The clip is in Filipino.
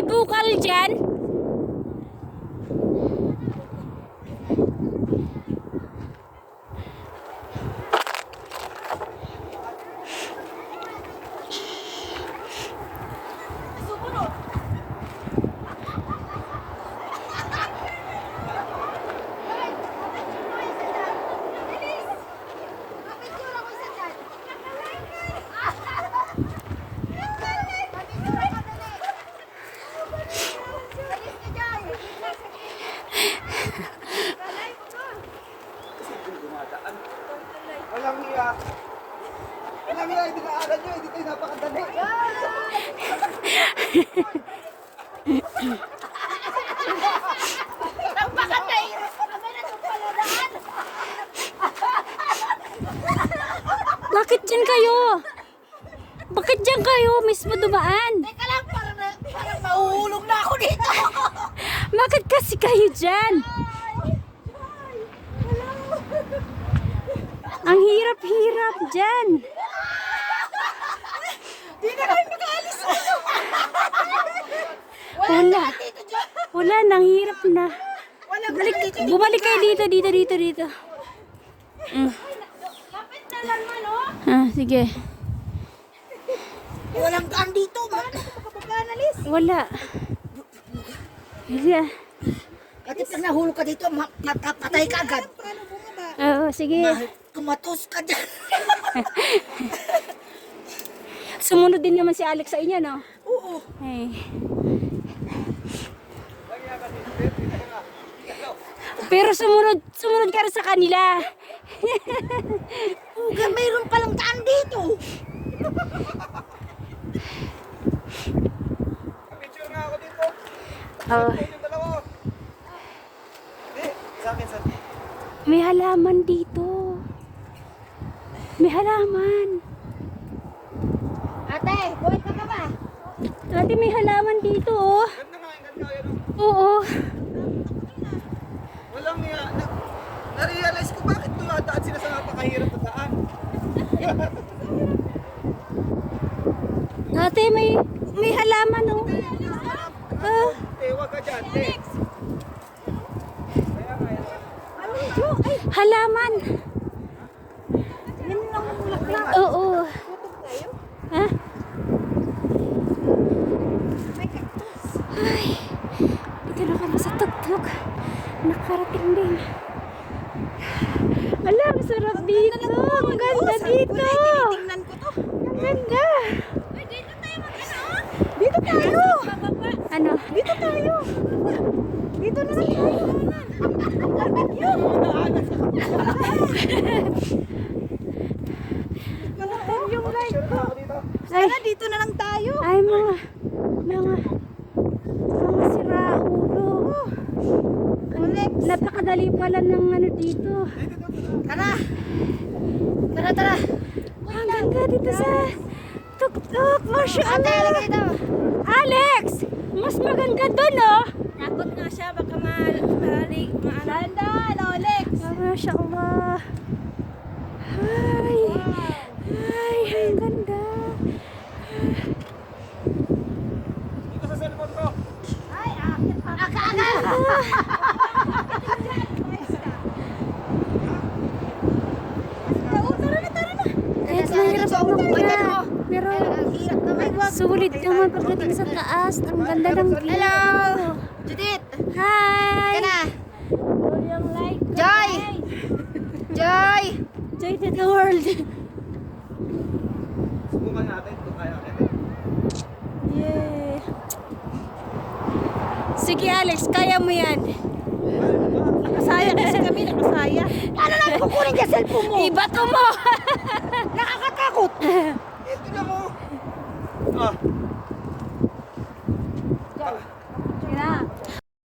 May bukal dyan. Hiya, hindi na aral nyo, hindi kayo napakadali. Bakit dyan kayo? Bakit dyan kayo mismo dumaan? Teka lang, parang, na, parang mahuhulog na ako dito. Bakit kasi kayo dyan? Ang hirap-hirap dyan. Di na kayo makaalis dito. Wala. Wala, nang hirap na. Balik, bumalik kayo dito, dito, dito, dito. Mm. Lapit na lang man, oh. Ah, sige. Walang daan dito. Wala. Wala. At pag nahulog ka dito, ma- matapatay ka agad. Oo, sige. Kumatos ka dyan. Sumunod din naman si Alex sa inyo, no? Oo. Ay. Pero sumunod, sumunod ka rin sa kanila. Uga, mayroon palang daan dito. Picture nga ako dito. Oh, Yung dalawa. Hindi, sa akin, sa may halaman dito. May halaman. Ate, buhay ka pa ba? Ate, may halaman dito, oh. Ganda nga, ganda yun. Oo. Walang hiya. Na, na-realize ko bakit dumadaan sila sa napakahirap na daan. Ate, may, may halaman, oh. Ah, Tewa ka dyan, te. Yan. halaman. Lang ang bulaklak. Oo. Ha? Ay, dito na kami sa tugtog. Nakarating din. Ala, ang sarap dito. Ang ganda dito. Tingnan ko to. Ang ganda. Dito tayo mag-ano? Dito tayo. Ano? Dito tayo. Dito na lang tayo. Malaki yung light ko. Ako dito. Ay, Sana dito na lang tayo. ay mga, mga, mga siraulo. Alex. Napakadali pala ng ano dito. Tara. Tara, tara. Ang ganda dito sa tuktok. Masya Ate, Allah. dito. Alex, mas maganda doon, oh. Takot nga siya, baka ma-ali, ma-alanda, Alex. Masya Allah. Ay, ay, ang ganda. Dito sa cellphone ko. Ay, akit pa. Aka, aka. Tara na, tara na. Kahit mahirap umakyat. Pero Ang hirap naman. Sulit naman pagdating sa taas. Ang ganda ng view. Hello. Judith. Hi! Ka na. Yung like ko, Joy. Joy. Joy to the world. Sige Alex, kaya mo yan. Nakasaya kasi kami, nakasaya. Ano lang kukunin ka cellphone mo? Ibato mo! Nakakatakot.